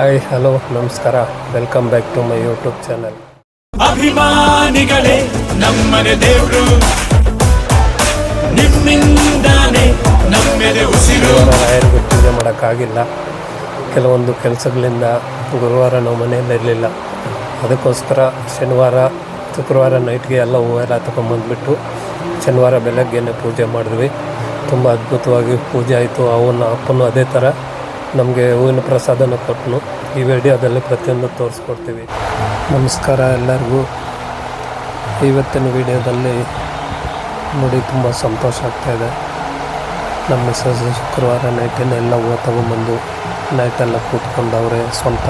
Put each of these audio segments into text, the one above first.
Hi hello ನಮಸ್ಕಾರ. Welcome back to my YouTube channel ಅಭಿಮಾನಿಗಳೇ ನಮ್ಮನೆ ದೇವರು. ನಿಮ್ಮಿಂದಾನೆ ನಮ್ಮೆದೆ ಉಸಿರು. ರಾಯರಿಗೆ ಪೂಜೆ ಮಾಡೋಕ್ಕಾಗಿಲ್ಲ. ಕೆಲವೊಂದು ಕೆಲಸಗಳಿಂದ ಗುರುವಾರ ನಾವು ಮನೆಯಲ್ಲಿ ಇರಲಿಲ್ಲ. ಅದಕ್ಕೋಸ್ಕರ ಶನಿವಾರ ಶುಕ್ರವಾರ ನೈಟ್ಗೆ ಎಲ್ಲ ಹೂವೆಲ್ಲ ತಗೊಂಬಂದ್ಬಿಟ್ಟು ಶನಿವಾರ ಬೆಳಗ್ಗೆನೆ ಪೂಜೆ ಮಾಡಿದ್ವಿ. ತುಂಬ ಅದ್ಭುತವಾಗಿ ಪೂಜೆ ಆಯಿತು. ಅವನ ಅಪ್ಪನೂ ಅದೇ ಥರ ನಮಗೆ ಹೂವಿನ ಪ್ರಸಾದನ ಕೊಟ್ಟನು ಈ ವಿಡಿಯೋದಲ್ಲಿ ಪ್ರತಿಯೊಂದು ತೋರಿಸ್ಕೊಡ್ತೀವಿ. ನಮಸ್ಕಾರ ಎಲ್ಲರಿಗೂ. ಇವತ್ತಿನ ವಿಡಿಯೋದಲ್ಲಿ ನೋಡಿ ತುಂಬ ಸಂತೋಷ ಆಗ್ತಾಯಿದೆ ನಮ್ಮ ಮಿಸ್ಸಸ್ ಶುಕ್ರವಾರ ನೈಟನ್ನೆಲ್ಲ ಹೂವು ತೊಗೊಂಬಂದು ನೈಟೆಲ್ಲ ಕೂತ್ಕೊಂಡು ಅವರೇ ಸ್ವಂತ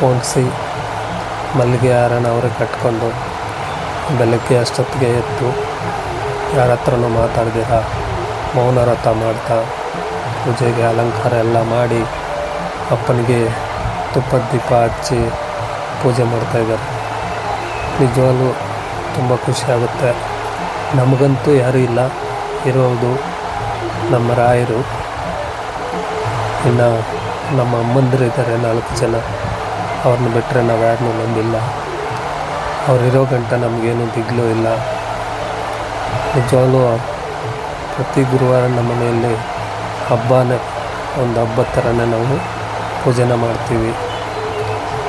ಹೋಣಿಸಿ ಮಲ್ಲಿಗೆ ಹಾರನ ಅವರೇ ಕಟ್ಕೊಂಡು ಬೆಳಗ್ಗೆ ಅಷ್ಟೊತ್ತಿಗೆ ಎದ್ದು ಯಾರ ಹತ್ರನೂ ಮಾತಾಡ್ದಿರ, ಮೌನ ವ್ರತ ಮಾಡ್ತಾ ಪೂಜೆಗೆ ಅಲಂಕಾರ ಎಲ್ಲ ಮಾಡಿ ಅಪ್ಪನಿಗೆ ತುಪ್ಪದ ದೀಪ ಹಚ್ಚಿ ಪೂಜೆ ಮಾಡ್ತಾಯಿದ್ದಾರೆ ನಿಜವಾಗ್ಲೂ ತುಂಬ ಖುಷಿಯಾಗುತ್ತೆ ನಮಗಂತೂ ಯಾರೂ ಇಲ್ಲ. ಇರೋದು ನಮ್ಮ ರಾಯರು. ಇನ್ನು ನಮ್ಮ ಅಮ್ಮಂದಿರು ಇದ್ದಾರೆ ನಾಲ್ಕು ಜನ. ಅವ್ರನ್ನ ಬಿಟ್ಟರೆ ನಾವು ಯಾರನ್ನೂ ನಂಬಿಲ್ಲ. ಅವರಿರೋ ಗಂಟ ನಮಗೇನು ದಿಗ್ಲೂ ಇಲ್ಲ. ನಿಜವಾಗ್ಲೂ ಪ್ರತಿ ಗುರುವಾರ ನಮ್ಮ ಮನೆಯಲ್ಲಿ ಹಬ್ಬನೇ ಒಂದು ಹಬ್ಬದ ಥರನೇ ನಾವು ಪೂಜೆನ ಮಾಡ್ತೀವಿ.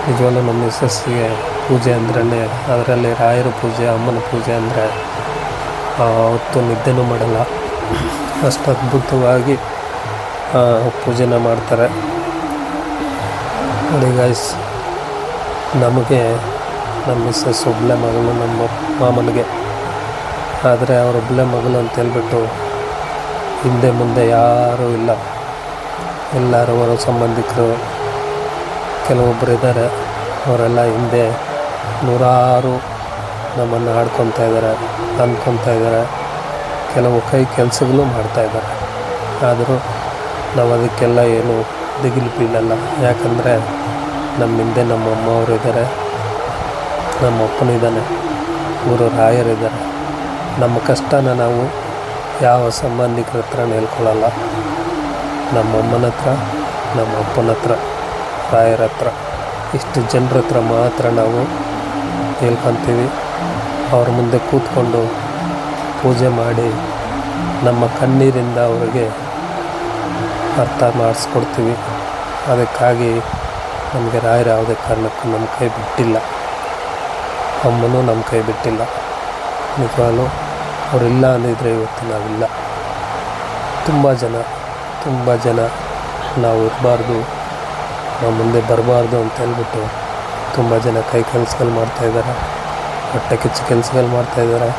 ನಿಜವಾಗ್ಲೂ ನಮ್ಮ ಮಿಸ್ಸಸ್ಸಿಗೆ ಪೂಜೆ ಅಂದ್ರೇ ಅದರಲ್ಲಿ ರಾಯರ ಪೂಜೆ, ಅಮ್ಮನ ಪೂಜೆ ಅಂದರೆ ಅವತ್ತು ನಿದ್ದೆನೂ ಮಾಡಲ್ಲ. ಅಷ್ಟು ಅದ್ಭುತವಾಗಿ ಪೂಜೆನ ಮಾಡ್ತಾರೆ. ನೋಡಿ ಗಾಯ್ಸ್ ನಮಗೆ ನಮ್ಮ ಮಿಸ್ಸಸ್ ಒಬ್ಬಳೆ ಮಗಳು ನಮ್ಮ ಮಾಮನಿಗೆ. ಆದರೆ ಅವರೊಬ್ಬಳೆ ಮಗಳು ಅಂತ ಹೇಳ್ಬಿಟ್ಟು ಹಿಂದೆ ಮುಂದೆ ಯಾರೂ ಇಲ್ಲ. ಎಲ್ಲರೂ ಸಂಬಂಧಿಕರು ಕೆಲವೊಬ್ಬರು ಇದ್ದಾರೆ. ಅವರೆಲ್ಲ ಹಿಂದೆ ನೂರಾರು ನಮ್ಮನ್ನು ಆಡ್ಕೊತಾ ಇದ್ದಾರೆ ಅಂದ್ಕೊತಾ ಇದ್ದಾರೆ. ಕೆಲವು ಕೈ ಕೆಲಸಗಳು ಮಾಡ್ತಾಯಿದ್ದಾರೆ ಆದರೂ ನಾವು ಅದಕ್ಕೆಲ್ಲ ಏನು ದಿಗಿಲು ಬೀಳಲ್ಲ. ಯಾಕಂದರೆ ನಮ್ಮ ಹಿಂದೆ ನಮ್ಮ ಅಮ್ಮವರು ಇದ್ದಾರೆ, ನಮ್ಮ ಅಪ್ಪನಿದ್ದಾನೆ, ಊರು ರಾಯರಿದ್ದಾರೆ. ನಮ್ಮ ಕಷ್ಟನ ನಾವು ಯಾವ ಸಂಬಂಧಿಕರ ಹತ್ರ ಹೇಳ್ಕೊಳ್ಳಲ್ಲ. ನಮ್ಮ ಅಮ್ಮನ ಹತ್ರ ನಮ್ಮ ಅಪ್ಪನ ಹತ್ರ, ರಾಯರ ಹತ್ರ, ಇಷ್ಟು ಜನರ ಹತ್ರ ಮಾತ್ರ ನಾವು ಹೇಳ್ಕೊತೀವಿ. ಅವ್ರ ಮುಂದೆ ಕೂತ್ಕೊಂಡು ಪೂಜೆ ಮಾಡಿ ನಮ್ಮ ಕಣ್ಣೀರಿಂದ ಅವರಿಗೆ ಅರ್ಥ ಮಾಡಿಸ್ಕೊಡ್ತೀವಿ. ಅದಕ್ಕಾಗಿ ನಮಗೆ ರಾಯರ ಯಾವುದೇ ಕಾರಣಕ್ಕೂ ನಮ್ಮ ಕೈ ಬಿಟ್ಟಿಲ್ಲ. ಅಮ್ಮನೂ ನಮ್ಮ ಕೈ ಬಿಟ್ಟಿಲ್ಲ. ನಿಜವಾಗ್ಲೂ ಅವರಿಲ್ಲ ಅನ್ನಿದ್ರೆ ಇವತ್ತು ನಾವಿಲ್ಲ. ತುಂಬ ಜನ ತುಂಬ ಜನ ನಾವು ಇರಬಾರ್ದು, ನಾವು ಮುಂದೆ ಬರಬಾರ್ದು ಅಂತ ಹೇಳ್ಬಿಟ್ಟು ತುಂಬ ಜನ ಕೈ ಕೆಲಸಗಳು ಮಾಡ್ತಾಯಿದ್ದಾರೆ ಹೊಟ್ಟೆ ಕಿಚ್ಚು ಕೆಲಸಗಳು ಮಾಡ್ತಾಯಿದ್ದಾರೆ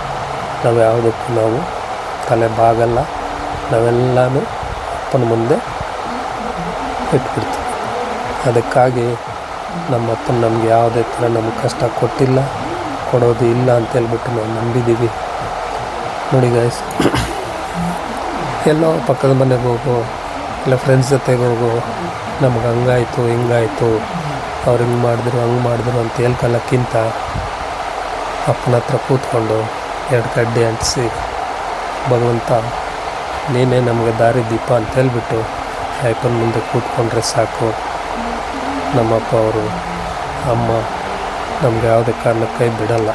ನಾವು ಯಾವುದಕ್ಕೂ ನಾವು ತಲೆ ಬಾಗಲ್ಲ. ನಾವೆಲ್ಲನೂ ಅಪ್ಪನ ಮುಂದೆ ಇಟ್ಬಿಡ್ತೀವಿ. ಅದಕ್ಕಾಗಿ ನಮ್ಮ ಅಪ್ಪನ ನಮಗೆ ಯಾವುದೇ ಥರ ನಮಗೆ ಕಷ್ಟ ಕೊಟ್ಟಿಲ್ಲ, ಕೊಡೋದು ಇಲ್ಲ ಅಂತ ಹೇಳ್ಬಿಟ್ಟು ನಾವು ನಂಬಿದ್ದೀವಿ. ನೋಡಿ ಗಾಯ್ಸ್ ಎಲ್ಲೋ ಪಕ್ಕದ ಮನೆಗೆ ಹೋಗು, ಇಲ್ಲ ಫ್ರೆಂಡ್ಸ್ ಜೊತೆಗೆ ಹೋಗು, ನಮ್ಗೆ ಹಂಗಾಯಿತು, ಹಿಂಗಾಯಿತು, ಅವ್ರು ಹಿಂಗೆ ಮಾಡಿದ್ರು, ಹಂಗೆ ಮಾಡಿದ್ರು ಅಂತ ಹೇಳ್ಕೊಳ್ಳೋಕ್ಕಿಂತ ಅಪ್ಪನ ಹತ್ರ ಕೂತ್ಕೊಂಡು ಎರಡು ಕಡ್ಡಿ ಅಂಟಿಸಿ, ಭಗವಂತ, ನೀನೇ ನಮಗೆ ದಾರಿ ದೀಪ ಅಂತ ಹೇಳ್ಬಿಟ್ಟು ಅಯ್ಯಪ್ಪನ ಮುಂದೆ ಕೂತ್ಕೊಂಡ್ರೆ ಸಾಕು. ನಮ್ಮಪ್ಪ ಅವರು, ಅಮ್ಮ ನಮ್ಗೆ ಯಾವುದೇ ಕಾರಣಕ್ಕೆ ಕೈ ಬಿಡಲ್ಲ.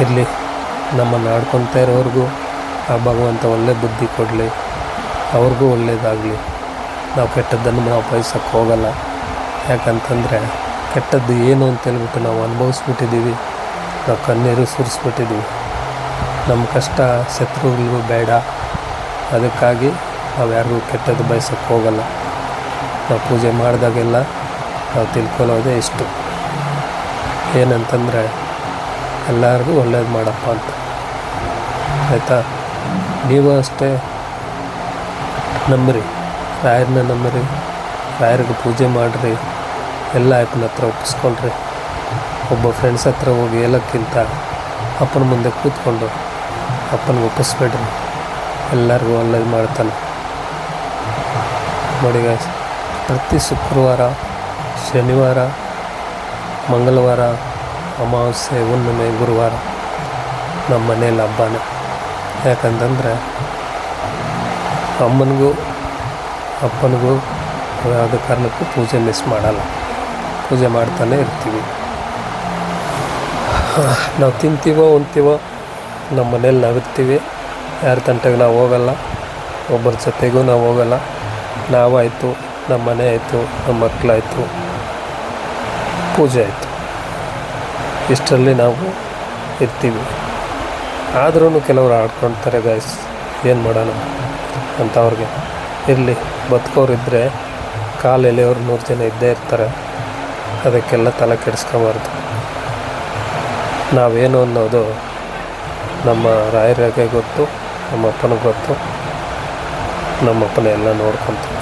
ಇರಲಿ. ನಮ್ಮನ್ನು ಆಡ್ಕೊತಾ ಇರೋರಿಗೂ ಆ ಭಗವಂತ ಒಳ್ಳೆ ಬುದ್ಧಿ ಕೊಡಲಿ, ಅವ್ರಿಗೂ ಒಳ್ಳೆಯದಾಗಲಿ ನಾವು ಕೆಟ್ಟದ್ದನ್ನು ನಾವು ಬಯಸೋಕ್ಕೆ ಹೋಗಲ್ಲ. ಯಾಕಂತಂದರೆ ಕೆಟ್ಟದ್ದು ಏನು ಅಂತ ಹೇಳ್ಬಿಟ್ಟು ನಾವು ಅನುಭವಿಸ್ಬಿಟ್ಟಿದ್ದೀವಿ. ನಾವು ಕಣ್ಣೀರು ಸುರಿಸ್ಬಿಟ್ಟಿದ್ದೀವಿ. ನಮ್ಮ ಕಷ್ಟ ಶತ್ರುಗಳಿಗೂ ಬೇಡ. ಅದಕ್ಕಾಗಿ ನಾವು ಯಾರಿಗೂ ಕೆಟ್ಟದ್ದು ಬಯಸೋಕ್ಕೆ ಹೋಗಲ್ಲ. ನಾವು ಪೂಜೆ ಮಾಡಿದಾಗೆಲ್ಲ ನಾವು ತಿಳ್ಕೊಳ್ಳೋದೇ ಇಷ್ಟು. ಏನಂತಂದರೆ ಎಲ್ಲರಿಗೂ ಒಳ್ಳೇದು ಮಾಡಪ್ಪ ಅಂತ. ಆಯಿತಾ? ನೀವು ಅಷ್ಟೇ ನಂಬ್ರಿ. ರಾಯರನ್ನ ನಂಬ್ರಿ. ರಾಯರಿಗೆ ಪೂಜೆ ಮಾಡಿರಿ. ಎಲ್ಲ ಅಪ್ಪನ ಹತ್ರ ಒಪ್ಪಿಸ್ಕೊಳ್ರಿ. ಒಬ್ಬ ಫ್ರೆಂಡ್ಸ್ ಹತ್ರ ಹೋಗಿ ಹೇಳೋಕ್ಕಿಂತ ಅಪ್ಪನ ಮುಂದೆ ಕೂತ್ಕೊಂಡು ಅಪ್ಪನಿಗೆ ಒಪ್ಪಿಸ್ಬೇಡ್ರಿ. ಎಲ್ಲರಿಗೂ ಒಳ್ಳೇದು ಮಾಡ್ತಾನೆ. ನೋಡಿ ಪ್ರತಿ ಶುಕ್ರವಾರ, ಶನಿವಾರ, ಮಂಗಳವಾರ ಅಮಾವಾಸ್ಯೆ, ಹುಣ್ಣಿಮೆ, ಗುರುವಾರ ನಮ್ಮ ಮನೇಲಿ ಹಬ್ಬನೇ. ಯಾಕಂತಂದರೆ ಅಮ್ಮನಿಗೂ, ಅಪ್ಪನಿಗೂ ಯಾವುದು ಕಾರಣಕ್ಕೂ ಪೂಜೆ ಮಿಸ್ ಮಾಡಲ್ಲ. ಪೂಜೆ ಮಾಡ್ತಾನೆ ಇರ್ತೀವಿ. ನಾವು ತಿಂತೀವೋ, ಉಣ್ತೀವೋ, ನಮ್ಮ ಮನೇಲಿ ನಾವಿರ್ತೀವಿ ಯಾರ ತಂಟೆಗೆ ನಾವು ಹೋಗಲ್ಲ, ಒಬ್ಬರ ಜೊತೆಗೂ ನಾವು ಹೋಗಲ್ಲ. ನಾವಾಯಿತು, ನಮ್ಮ ಮನೆ ಆಯಿತು, ನಮ್ಮ ಮಕ್ಕಳಾಯಿತು ಪೂಜೆ ಆಯಿತು. ಇಷ್ಟರಲ್ಲಿ ನಾವು ಇರ್ತೀವಿ. ಆದ್ರೂ ಕೆಲವರು ಆಡ್ಕೊಳ್ತಾರೆ ಗಾಯ್ಸ್ ಏನು ಮಾಡೋಣ ಅಂಥವ್ರಿಗೆ ಇರಲಿ ಬದುಕೋರಿದ್ದರೆ ಕಾಲು ಎಲೆಯವ್ರು ನೂರು ಜನ ಇದ್ದೇ ಇರ್ತಾರೆ. ಅದಕ್ಕೆಲ್ಲ ತಲೆ ಕೆಡಿಸ್ಕೊಬಾರ್ದು. ನಾವೇನು ಅನ್ನೋದು ನಮ್ಮ ರಾಯರಿಗೆ ಗೊತ್ತು, ನಮ್ಮ ಅಪ್ಪನಿಗೆ ಗೊತ್ತು. ನಮ್ಮ ಅಪ್ಪನ ಎಲ್ಲ ನೋಡ್ಕೊತಾನೆ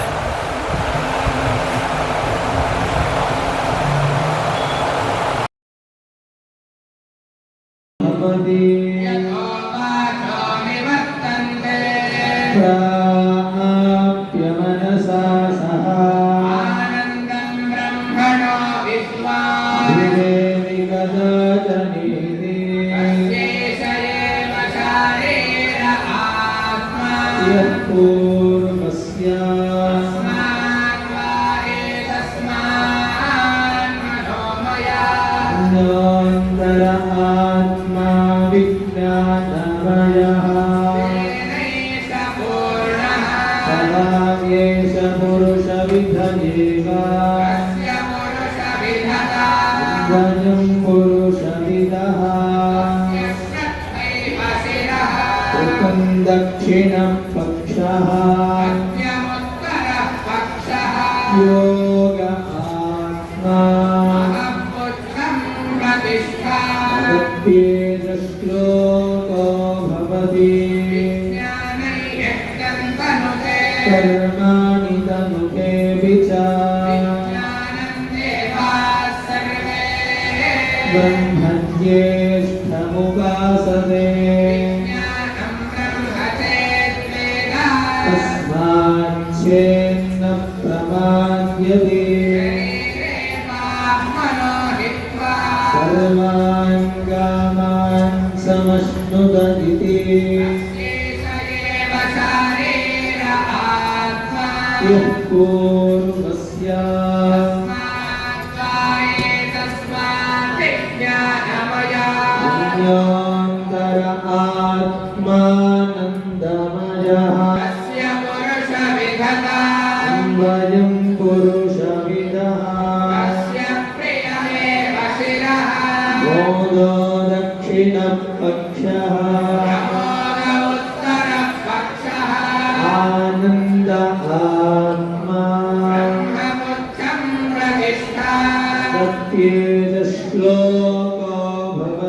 Amade amorosa vida lleva. Gracias. ब्रह्मज्येष्ठमुपासते तस्माच्छेन्न प्रमाद्यते सर्वान् कामान् समश्नुत इति यः पूर्वस्य ज्ञान्तर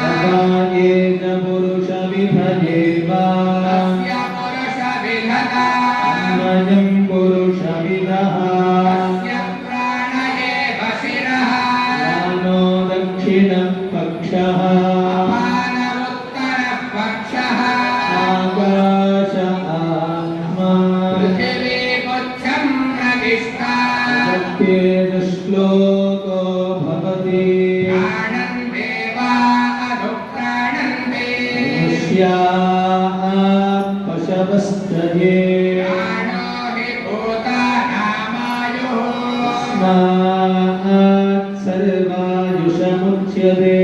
समायेन सर्वायुषमुच्यते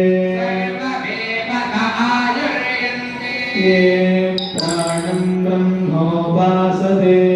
ये प्राणं ब्रह्मोपासते